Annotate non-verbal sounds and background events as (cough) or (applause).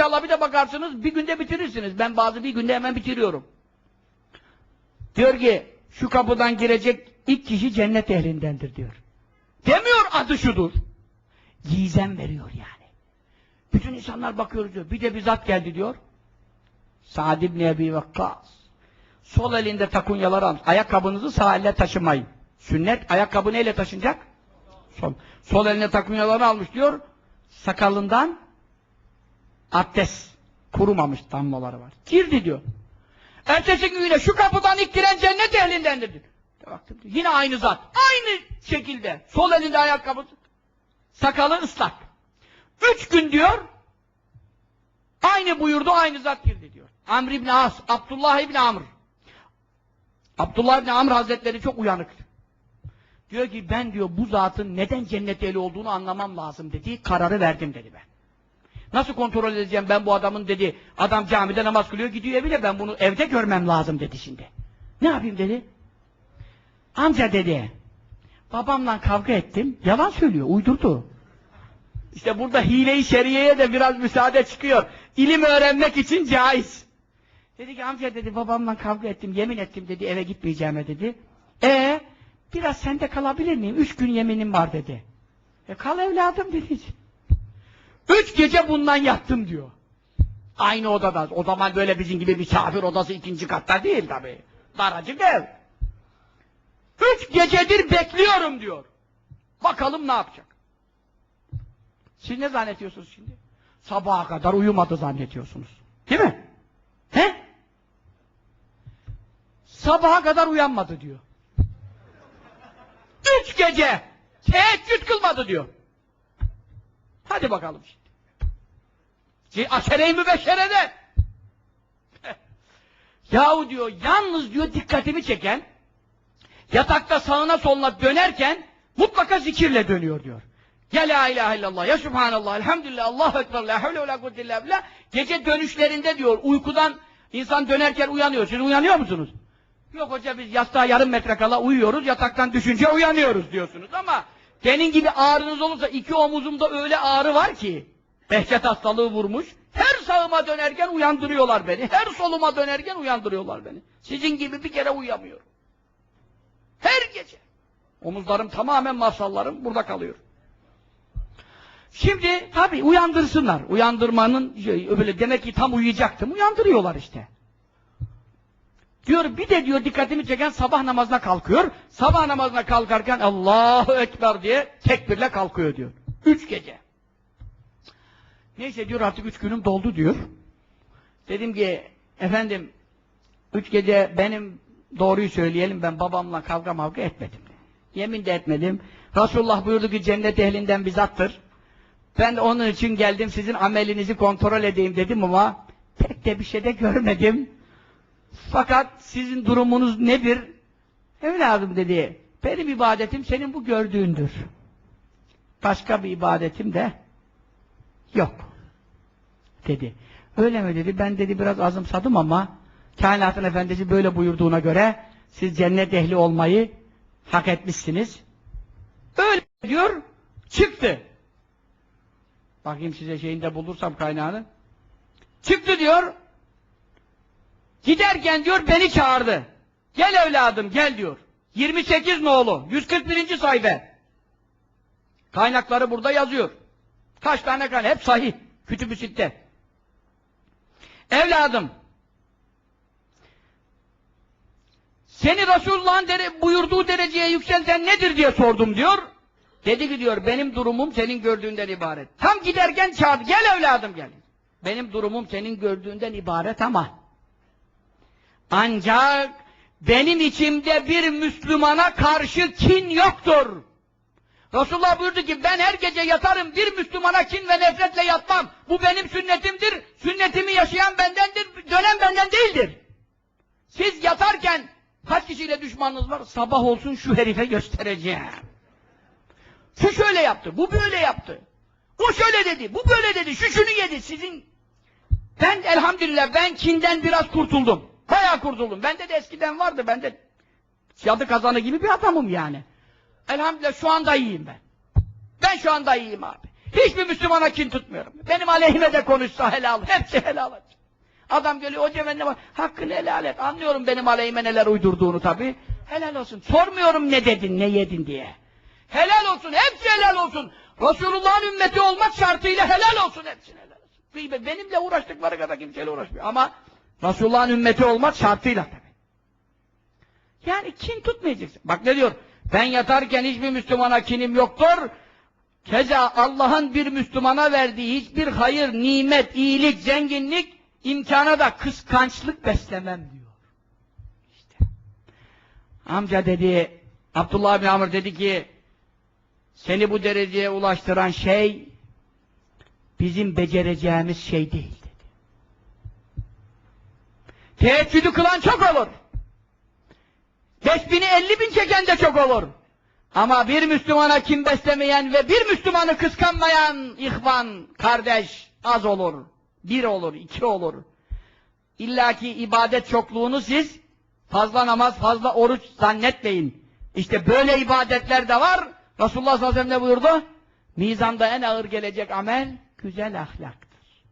İnşallah bir de bakarsınız bir günde bitirirsiniz. Ben bazı bir günde hemen bitiriyorum. Diyor ki şu kapıdan girecek ilk kişi cennet ehlindendir diyor. Demiyor adı şudur. Gizem veriyor yani. Bütün insanlar bakıyoruz diyor. Bir de bir zat geldi diyor. Sa'd ibn Ebi Vakkas. Sol elinde takunyaları almış. Ayakkabınızı sağ elle taşımayın. Sünnet ayakkabı neyle taşınacak? Sol. Sol eline takunyaları almış diyor. Sakalından abdest kurumamış damlaları var. Girdi diyor. Ertesi gün yine şu kapıdan ilk giren cennet ehlindendir diyor. Baktım. Yine aynı zat. Aynı şekilde. Sol elinde ayakkabı. Sakalı ıslak. Üç gün diyor. Aynı buyurdu, aynı zat girdi diyor. Amr ibn As, Abdullah ibn Amr. Abdullah ibn Amr Hazretleri çok uyanık. Diyor ki ben diyor bu zatın neden cennet ehli olduğunu anlamam lazım dedi. Kararı verdim dedi ben. Nasıl kontrol edeceğim ben bu adamın dedi. Adam camide namaz kılıyor gidiyor evine ben bunu evde görmem lazım dedi şimdi. Ne yapayım dedi. Amca dedi. Babamla kavga ettim. Yalan söylüyor. Uydurdu. İşte burada hile-i şeriyeye de biraz müsaade çıkıyor. İlim öğrenmek için caiz. Dedi ki amca dedi babamla kavga ettim. Yemin ettim dedi eve gitmeyeceğime dedi. E biraz sende kalabilir miyim? Üç gün yeminim var dedi. E kal evladım dedi. Üç gece bundan yattım diyor. Aynı odada. O zaman böyle bizim gibi misafir odası ikinci katta değil tabii. Daracık ev. Üç gecedir bekliyorum diyor. Bakalım ne yapacak. Siz ne zannediyorsunuz şimdi? Sabaha kadar uyumadı zannediyorsunuz. Değil mi? He? Sabaha kadar uyanmadı diyor. Üç gece teheccüd kılmadı diyor. Hadi bakalım şimdi. Aşere-i mübeşşerede. (laughs) Yahu diyor, yalnız diyor dikkatimi çeken, yatakta sağına soluna dönerken mutlaka zikirle dönüyor diyor. Ya la ilahe illallah, ya subhanallah, elhamdülillah, Allahu ekber, la havle ve kuvvete illa. Gece dönüşlerinde diyor, uykudan insan dönerken uyanıyor. Siz uyanıyor musunuz? Yok hoca biz yastığa yarım metre kala uyuyoruz, yataktan düşünce uyanıyoruz diyorsunuz ama senin gibi ağrınız olursa iki omuzumda öyle ağrı var ki Behçet hastalığı vurmuş. Her sağıma dönerken uyandırıyorlar beni. Her soluma dönerken uyandırıyorlar beni. Sizin gibi bir kere uyuyamıyorum. Her gece. Omuzlarım tamamen mafsallarım burada kalıyor. Şimdi tabi uyandırsınlar. Uyandırmanın şey, öyle demek ki tam uyuyacaktım. Uyandırıyorlar işte. Diyor bir de diyor dikkatimi çeken sabah namazına kalkıyor. Sabah namazına kalkarken Allahu Ekber diye tekbirle kalkıyor diyor. Üç gece. Neyse diyor artık üç günüm doldu diyor. Dedim ki efendim üç gece benim doğruyu söyleyelim ben babamla kavga mavga etmedim. Yemin de etmedim. Resulullah buyurdu ki cennet ehlinden bir zattır. Ben onun için geldim sizin amelinizi kontrol edeyim dedim ama pek de bir şey de görmedim. Fakat sizin durumunuz nedir? Evladım dedi. Benim ibadetim senin bu gördüğündür. Başka bir ibadetim de yok. Dedi. Öyle mi dedi? Ben dedi biraz azımsadım ama kainatın efendisi böyle buyurduğuna göre siz cennet ehli olmayı hak etmişsiniz. Öyle diyor. Çıktı. Bakayım size şeyinde bulursam kaynağını. Çıktı diyor. Giderken diyor beni çağırdı. Gel evladım gel diyor. 28 nolu 141. sayfa. Kaynakları burada yazıyor. Kaç tane kaynak? Hep sahih. Kütüb-ü sitte. Evladım seni Resulullah'ın dere buyurduğu dereceye yükselten nedir diye sordum diyor. Dedi ki diyor benim durumum senin gördüğünden ibaret. Tam giderken çağırdı. Gel evladım gel. Benim durumum senin gördüğünden ibaret ama ancak benim içimde bir Müslümana karşı kin yoktur. Resulullah buyurdu ki ben her gece yatarım bir Müslümana kin ve nefretle yatmam. Bu benim sünnetimdir. Sünnetimi yaşayan bendendir. Dönen benden değildir. Siz yatarken kaç kişiyle düşmanınız var? Sabah olsun şu herife göstereceğim. Şu şöyle yaptı, bu böyle yaptı. O şöyle dedi, bu böyle dedi, şu şunu yedi. Sizin ben elhamdülillah ben kinden biraz kurtuldum. Bayağı kurtuldum. Bende de eskiden vardı. Ben de yadı kazanı gibi bir adamım yani. Elhamdülillah şu anda iyiyim ben. Ben şu anda iyiyim abi. Hiçbir Müslümana kin tutmuyorum. Benim aleyhime de konuşsa helal. Hepsi helal. Adam geliyor hocam ne var? Hakkını helal et. Anlıyorum benim aleyhime neler uydurduğunu tabii. Helal olsun. Sormuyorum ne dedin, ne yedin diye. Helal olsun. Hepsi helal olsun. Resulullah'ın ümmeti olmak şartıyla helal olsun. Hepsine helal olsun. Benimle uğraştıkları kadar kimseyle uğraşmıyor. Ama Resulullah'ın ümmeti olmak şartıyla tabii. Yani kin tutmayacaksın. Bak ne diyor? Ben yatarken hiçbir Müslümana kinim yoktur. Keza Allah'ın bir Müslümana verdiği hiçbir hayır, nimet, iyilik, zenginlik imkana da kıskançlık beslemem diyor. İşte. Amca dedi, Abdullah bin Amr dedi ki seni bu dereceye ulaştıran şey bizim becereceğimiz şey değil. Teheccüdü kılan çok olur. Beş bini elli bin çeken de çok olur. Ama bir Müslümana kim beslemeyen ve bir Müslümanı kıskanmayan ihvan, kardeş az olur. Bir olur, iki olur. İlla ki ibadet çokluğunu siz fazla namaz, fazla oruç zannetmeyin. İşte böyle ibadetler de var. Resulullah sallallahu aleyhi ve sellem ne buyurdu? Mizanda en ağır gelecek amel güzel ahlak.